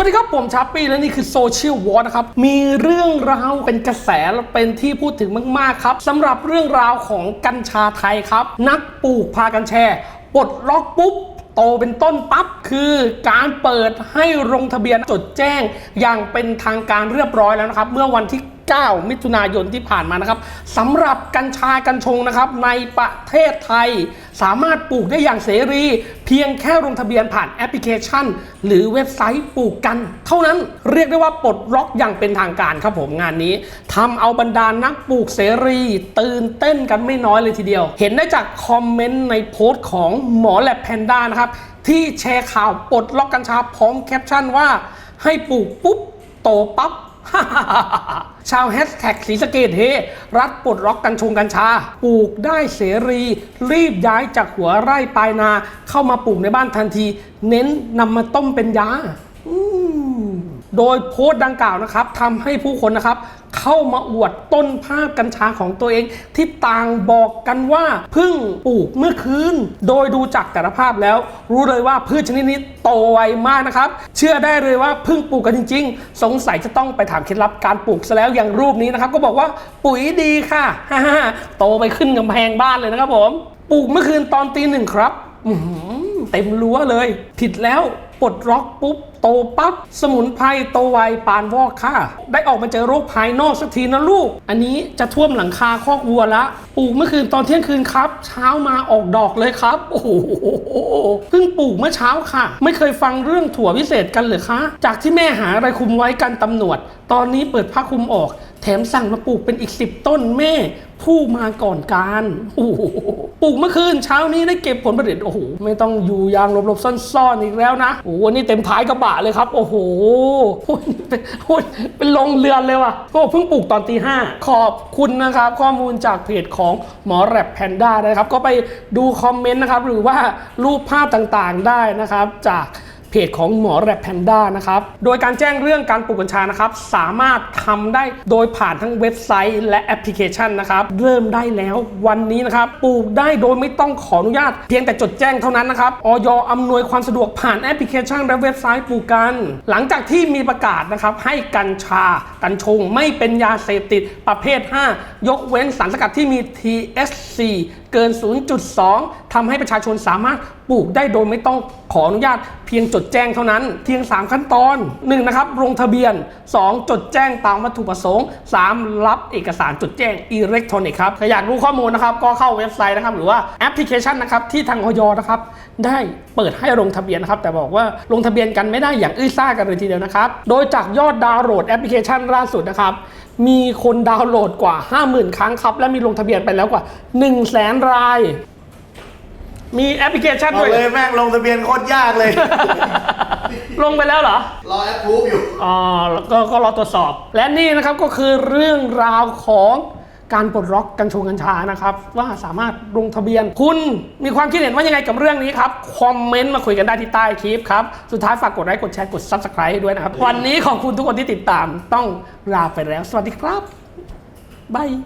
วัสดีครับ ผมชาปี้และนี่คือโซเชียลวอร์นะครับ มีเรื่องราวเป็นกระแสและเป็นที่พูดถึงมาก ๆ ครับสำหรับเรื่องราวของกัญชาไทยครับ นักปลูกพากันแชร์ปลดล็อกปุ๊บโตเป็นต้นปั๊บคือการเปิดให้ลงทะเบียนจดแจ้งอย่างเป็นทางการเรียบร้อยแล้วนะครับ เมื่อวันที่ 9 มิถุนายนที่ผ่านมานะครับสำหรับกัญชากัญชงนะครับในประเทศไทย สามารถปลูกได้อย่างเสรี เพียงแค่ลงทะเบียนผ่านแอปพลิเคชัน หรือเว็บไซต์ปลูกกัน เท่านั้นเรียกได้ว่าปลดล็อกอย่างเป็นทางการครับผมงานนี้ทำเอาบรรดานักปลูกเสรี ตื่นเต้นกันไม่น้อยเลยทีเดียว เห็นได้จากคอมเมนต์ในโพสต์ของหมอแลบแพนด้านะครับที่แชร์ข่าวปลดล็อกกัญชาพร้อมแคปชั่นว่า ให้ปลูกปุ๊บ โตปั๊บ ชาวแฮชแท็กสีสเกตเฮรัฐปลดล็อกกัญชงกัญชา ปลูกได้เสรี รีบย้ายจากหัวไร่ปลายนาเข้ามาปลูกในบ้านทันที เน้นนำมาต้มเป็นยา โดยโพสต์ดังกล่าวนะครับทำให้ผู้คนนะครับ เข้ามาอวดต้นภาพกัญชาของตัวเอง ที่ต่างบอกกันว่าเพิ่งปลูกเมื่อคืน โดยดูจากแต่ละภาพแล้ว รู้เลยว่าพืชชนิดนี้โตไวมากนะครับ เชื่อได้เลยว่าเพิ่งปลูกกันจริง ๆ สงสัยจะต้องไปถามเคล็ดลับการปลูกซะแล้วอย่างรูปนี้นะครับ ก็บอกว่าปุ๋ยดีค่ะโตไปขึ้นกำแพงบ้านเลยนะครับผมปลูกเมื่อคืนตอนตีหนึ่งครับเต็มรั้วเลย ผิดแล้ว ปลดล็อกปุ๊บ โตปั๊บ สมุนไพรโตไวปานวอกค่ะ ได้ออกมาเจอโรคภายนอกสักทีนะลูก อันนี้จะท่วมหลังคาคอกวัวละปลูกเมื่อคืนตอนเที่ยงคืนครับ เช้ามาออกดอกเลยครับ โอ้โหเพิ่งปลูกเมื่อเช้าค่ะ ไม่เคยฟังเรื่องถั่ววิเศษกันหรือคะ จากที่แม่หาอะไรคุมไว้กันตำรวจ ตอนนี้เปิดผ้าคุมออก มสั่งมาปลูกเป็นอีกสิบต้นแม่ผู้มาก่อนการโอ้โหปลูกเมื่อคืนเช้านี้ได้เก็บผลผลิตโอ้โหไม่ต้องอยู่ยางหลบๆซ่อนๆอีกแล้วนะโอ้โหวันนี้เต็มท้ายกระบะเลยครับ โอ้โหหุ้นเป็นหุ้นเป็นลงเรือนเลยว่ะโอ้เพิ่งปลูกตอนตีห้าขอบคุณนะครับ ข้อมูลจากเพจของหมอแรปแพนด้านะครับ ก็ไปดูคอมเมนต์นะครับ หรือว่ารูปภาพต่างๆได้นะครับจาก เพจของหมอแรปแพนด้านะครับ โดยการแจ้งเรื่องการปลูกกัญชานะครับ สามารถทำได้โดยผ่านทั้งเว็บไซต์และแอปพลิเคชันนะครับ เริ่มได้แล้ววันนี้นะครับ ปลูกได้โดยไม่ต้องขออนุญาต เพียงแต่จดแจ้งเท่านั้นนะครับ ออยอำนวยความสะดวกผ่านแอปพลิเคชันและเว็บไซต์ปลูกกัน หลังจากที่มีประกาศนะครับให้กัญชา กัญชงไม่เป็นยาเสพติดประเภท 5 ยกเว้นสารสกัดที่มี THC เกิน 0.2ทำให้ประชาชนสามารถปลูกได้โดยไม่ต้อง ขออนุญาตเพียงจดแจ้งเท่านั้นเพียง 3 ขั้นตอน 1. นะครับลงทะเบียน 2. จดแจ้งตามวัตถุประสงค์ 3. รับเอกสารจดแจ้งอิเล็กทรอนิกส์ครับถ้าอยากรู้ข้อมูลนะครับก็เข้าเว็บไซต์นะครับหรือว่าแอปพลิเคชันนะครับที่ทางออยนะครับได้เปิดให้ลงทะเบียนนะครับแต่บอกว่าลงทะเบียนกันไม่ได้อย่างอื้อซ่ากันเลยทีเดียวนะครับโดยจากยอดดาวน์โหลดแอปพลิเคชันล่าสุดนะครับมีคนดาวน์โหลดกว่า 50,000 ครั้งครับและมีลงทะเบียนไปแล้วกว่า 1 0 0 0 0แสนราย มีแอปพลิเคชันบอด้กวย เลยแม่งลงทะเบียนโคตรยากเลย ลงไปแล้วเหรอ รอแอปพูฟอยู่อ๋อแล้วก็ก็รอตรวจสอบ และนี่นะครับก็คือเรื่องราวของการปลดล็อกกัญชงกัญชานะครับ ว่าสามารถลงทะเบียน คุณมีความคิดเห็นว่ายังไงกับเรื่องนี้ครับ คอมเมนต์มาคุยกันได้ที่ใต้คลิปครับ สุดท้ายฝากกดไลค์กดแชร์กด Subscribe ให้ด้วยนะครับ วันนี้ขอบคุณทุกคนที่ติดตามต้องลาไปแล้ว สวัสดีครับบาย